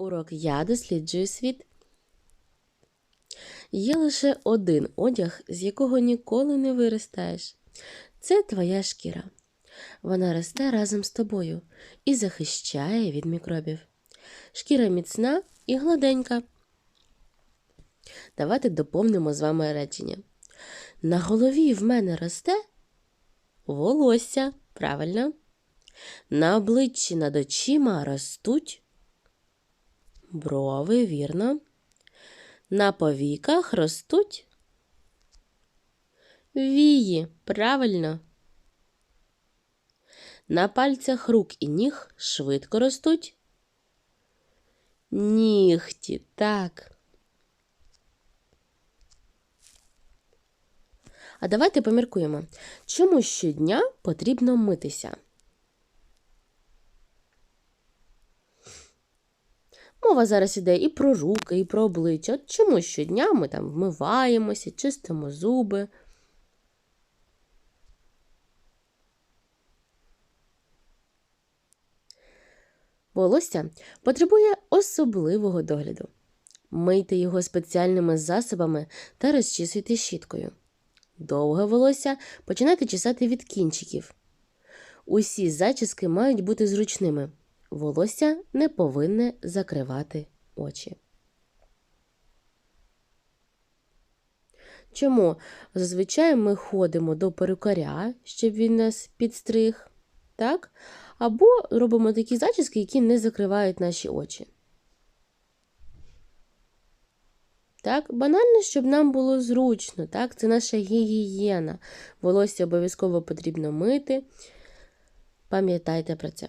Урок Я досліджую світ. Є лише один одяг, з якого ніколи не виростаєш. Це твоя шкіра. Вона росте разом з тобою і захищає від мікробів. Шкіра міцна і гладенька. Давайте доповнимо з вами речення. На голові в мене росте волосся. Правильно. На обличчі над очима ростуть брови, вірно. На повіках ростуть вії. Правильно. На пальцях рук і ніг швидко ростуть нігті. Так. А давайте поміркуємо, чому щодня потрібно митися? Мова зараз іде і про руки, і про обличчя. От чому щодня ми там вмиваємося, чистимо зуби. Волосся потребує особливого догляду. Мийте його спеціальними засобами та розчісуйте щіткою. Довге волосся починайте чесати від кінчиків. Усі зачіски мають бути зручними. Волосся не повинне закривати очі. Чому зазвичай ми ходимо до перукаря, щоб він нас підстриг, так? або робимо такі зачіски, які не закривають наші очі. Так, Банально, щоб нам було зручно, так? це наша гігієна. Волосся обов'язково потрібно мити. Пам'ятайте про це.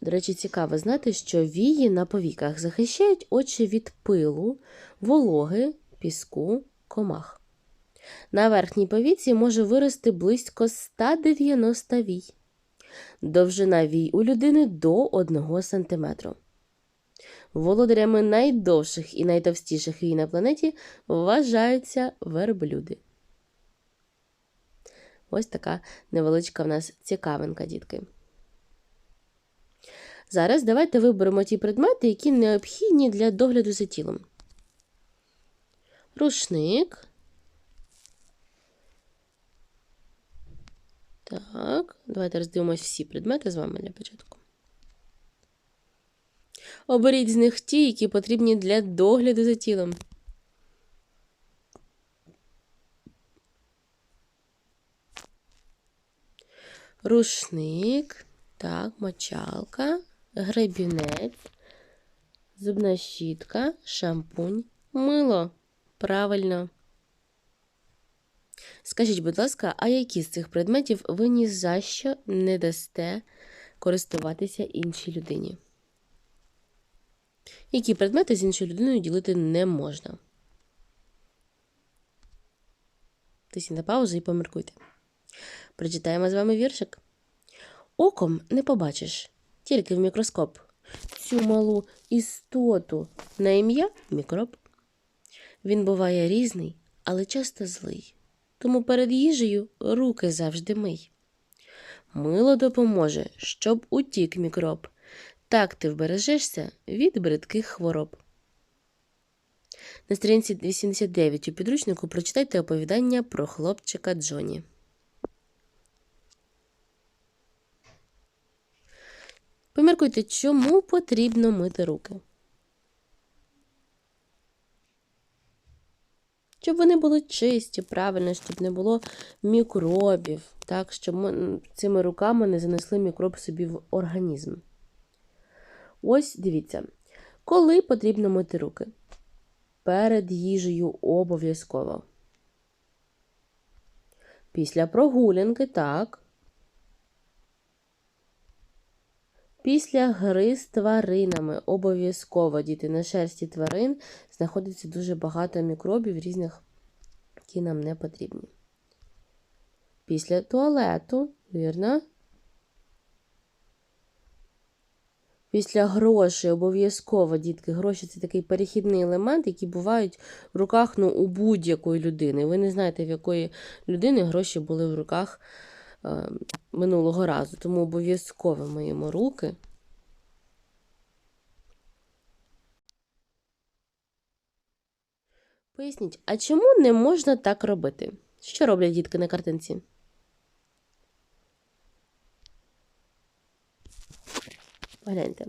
До речі, цікаво знати, що вії на повіках захищають очі від пилу, вологи, піску, комах. На верхній повіці може вирости близько 190 вій. Довжина вій у людини до 1 см. Володарями найдовших і найтовстіших вій на планеті вважаються верблюди. Ось така невеличка в нас цікавинка, дітки. Зараз давайте виберемо ті предмети, які необхідні для догляду за тілом. Рушник. Так, давайте роздивимось всі предмети з вами для початку. Оберіть з них ті, які потрібні для догляду за тілом. Рушник, так, мочалка, гребінець, зубна щітка, шампунь, мило. Правильно. Скажіть, будь ласка, а які з цих предметів ви ні за що не дасте користуватися іншій людині? Які предмети з іншою людиною ділити не можна? Тисніть на паузу і поміркуйте. Прочитаємо з вами віршик. Оком не побачиш, тільки в мікроскоп. Цю малу істоту на ім'я мікроб. Він буває різний, але часто злий. Тому перед їжею руки завжди мий. Мило допоможе, щоб утік мікроб. Так ти вбережешся від бридких хвороб. На сторінці 89 у підручнику прочитайте оповідання про хлопчика Джоні. Поміркуйте, чому потрібно мити руки. Щоб вони були чисті, правильно, щоб не було мікробів, так, щоб ми цими руками не занесли мікроб собі в організм. Ось дивіться, коли потрібно мити руки? Перед їжею обов'язково. Після прогулянки, так. Після гри з тваринами обов'язково діти на шерсті тварин знаходиться дуже багато мікробів різних, які нам не потрібні. Після туалету, вірно. Після грошей обов'язково, дітки, гроші це такий перехідний елемент, який бувають в руках ну, у будь-якої людини. Ви не знаєте, в якої людини гроші були в руках Е, минулого разу, тому обов'язково миємо руки. Поясніть, а чому не можна так робити? Що роблять дітки на картинці? Гляньте.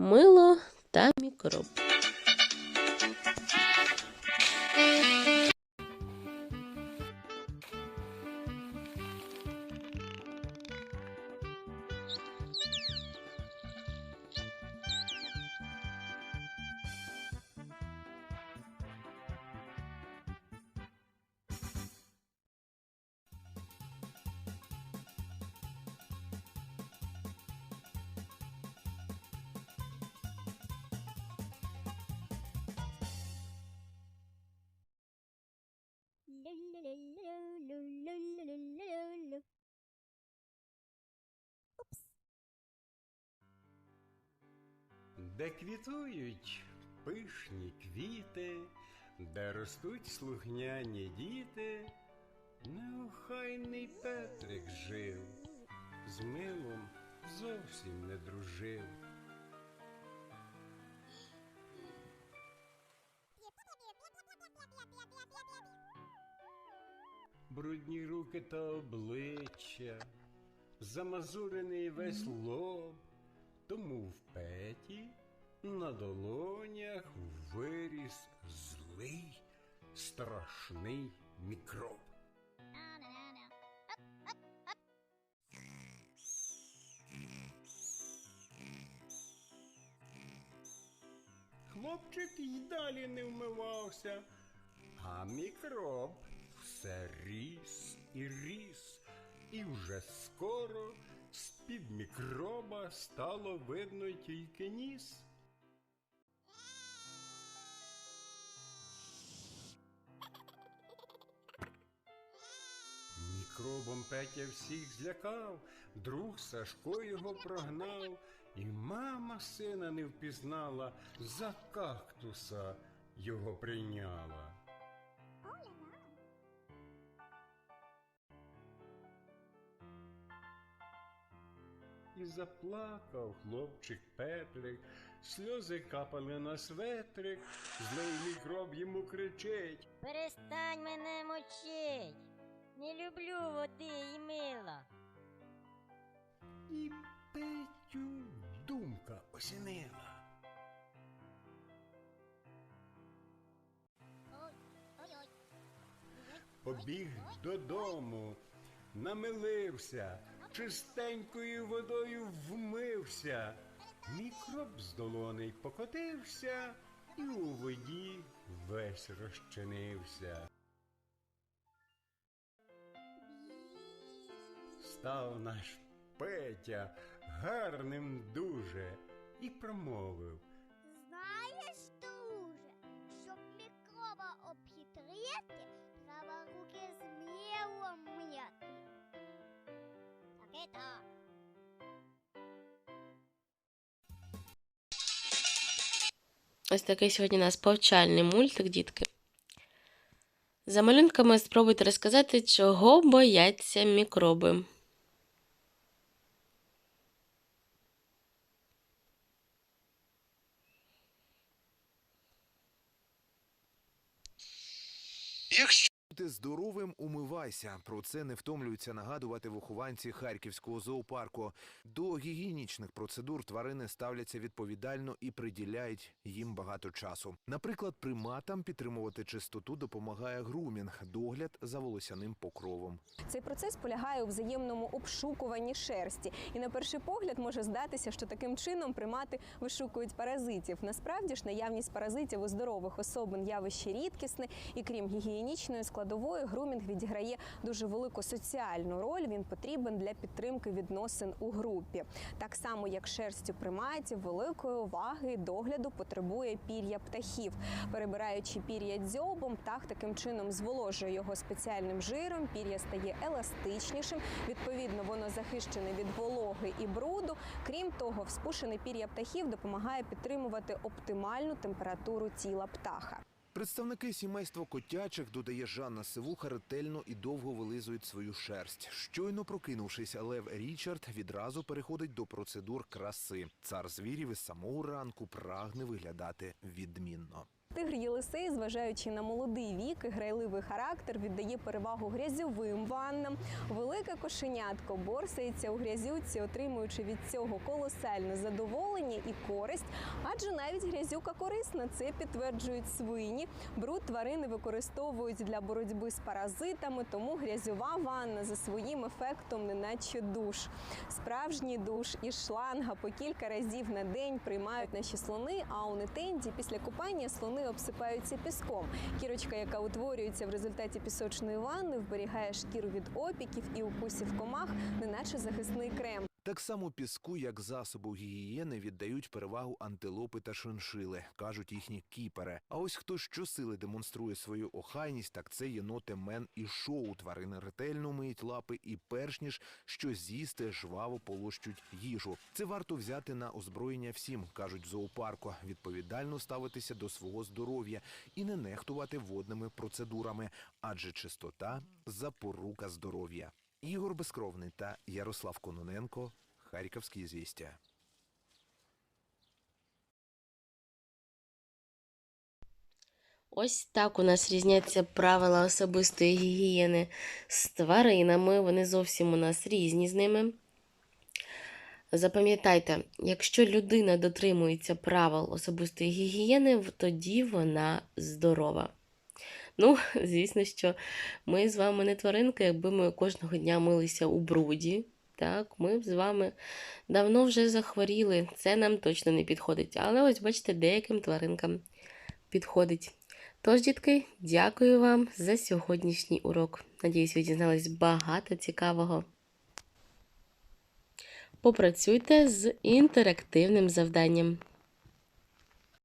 Мило та мікроб. Де квітують пишні квіти, де ростуть слухняні діти, неохайний Петрик жив, з милом зовсім не дружив. Брудні руки та обличчя, замазурений весь лоб, тому в петі на долонях виріс злий, страшний мікроб. Хлопчик й далі не вмивався, а мікроб все ріс і ріс, і вже скоро з-під мікроба стало видно тільки ніс. Мікробом Петя всіх злякав, друг Сашко його прогнав, і мама сина не впізнала, за кактуса його прийняла. І заплакав хлопчик Петрик, сльози капали на светрик, злий мікроб йому кричить. Перестань мене мочить. Не люблю води і мила. І Петю думка осінила. Побіг додому, намилився, чистенькою водою вмився. Мікроб з долоней покотився і у воді весь розчинився. Став наш Петя гарним дуже і промовив. Знаєш, друже, щоб мікроба обхитрити, треба руки з милом м'яти. Таке так. Ось такий сьогодні у нас повчальний мультик, дітки. За малюнками спробуйте розказати, чого бояться мікроби. Здоровим, умивайся. Про це не втомлюються нагадувати вихованці харківського зоопарку. До гігієнічних процедур тварини ставляться відповідально і приділяють їм багато часу. Наприклад, приматам підтримувати чистоту допомагає грумінг, догляд за волосяним покровом. Цей процес полягає у взаємному обшукуванні шерсті, і на перший погляд може здатися, що таким чином примати вишукують паразитів. Насправді ж наявність паразитів у здорових особин явище рідкісне, і крім гігієнічної складової, грумінг відіграє дуже велику соціальну роль. Він потрібен для підтримки відносин у групі. Так само, як шерсть у приматів, великої уваги і догляду потребує пір'я птахів. Перебираючи пір'я дзьобом, птах таким чином зволожує його спеціальним жиром. Пір'я стає еластичнішим. Відповідно, воно захищене від вологи і бруду. Крім того, вспушене пір'я птахів допомагає підтримувати оптимальну температуру тіла птаха. Представники сімейства котячих, додає Жанна Сивуха, ретельно і довго вилизують свою шерсть. Щойно прокинувшись, Лев Річард відразу переходить до процедур краси. Цар звірів із самого ранку прагне виглядати відмінно. Тигр Єлисей, зважаючи на молодий вік і грайливий характер, віддає перевагу грязьовим ваннам. Велике кошенятко борсається у грязюці, отримуючи від цього колосальне задоволення і користь. Адже навіть грязюка корисна, це підтверджують свині. Бруд тварини використовують для боротьби з паразитами, тому грязьова ванна за своїм ефектом неначе душ. Справжній душ і шланга по кілька разів на день приймають наші слони. А у нетенді після купання слони обсипаються піском. Кірочка, яка утворюється в результаті пісочної ванни, вберігає шкіру від опіків і укусів комах, неначе захисний крем. Так само піску, як засобу гігієни, віддають перевагу антилопи та шиншили, кажуть їхні кіпери. А ось хто щосили демонструє свою охайність, так це єноти Мен і шоу. Тварини ретельно миють лапи і перш ніж що з'їсти, жваво полощуть їжу. Це варто взяти на озброєння всім, кажуть в зоопарку. Відповідально ставитися до свого здоров'я і не нехтувати водними процедурами, адже чистота запорука здоров'я. Ігор Безкровний та Ярослав Кононенко. Харківські звістя. Ось так у нас різняться правила особистої гігієни з тваринами. Вони зовсім у нас різні з ними. Запам'ятайте, якщо людина дотримується правил особистої гігієни, тоді вона здорова. Ну, звісно, що ми з вами не тваринки, якби ми кожного дня милися у бруді. Так, ми з вами давно вже захворіли. Це нам точно не підходить. Але ось бачите, деяким тваринкам підходить. Тож, дітки, дякую вам за сьогоднішній урок. Надіюсь, ви дізнались багато цікавого. Попрацюйте з інтерактивним завданням.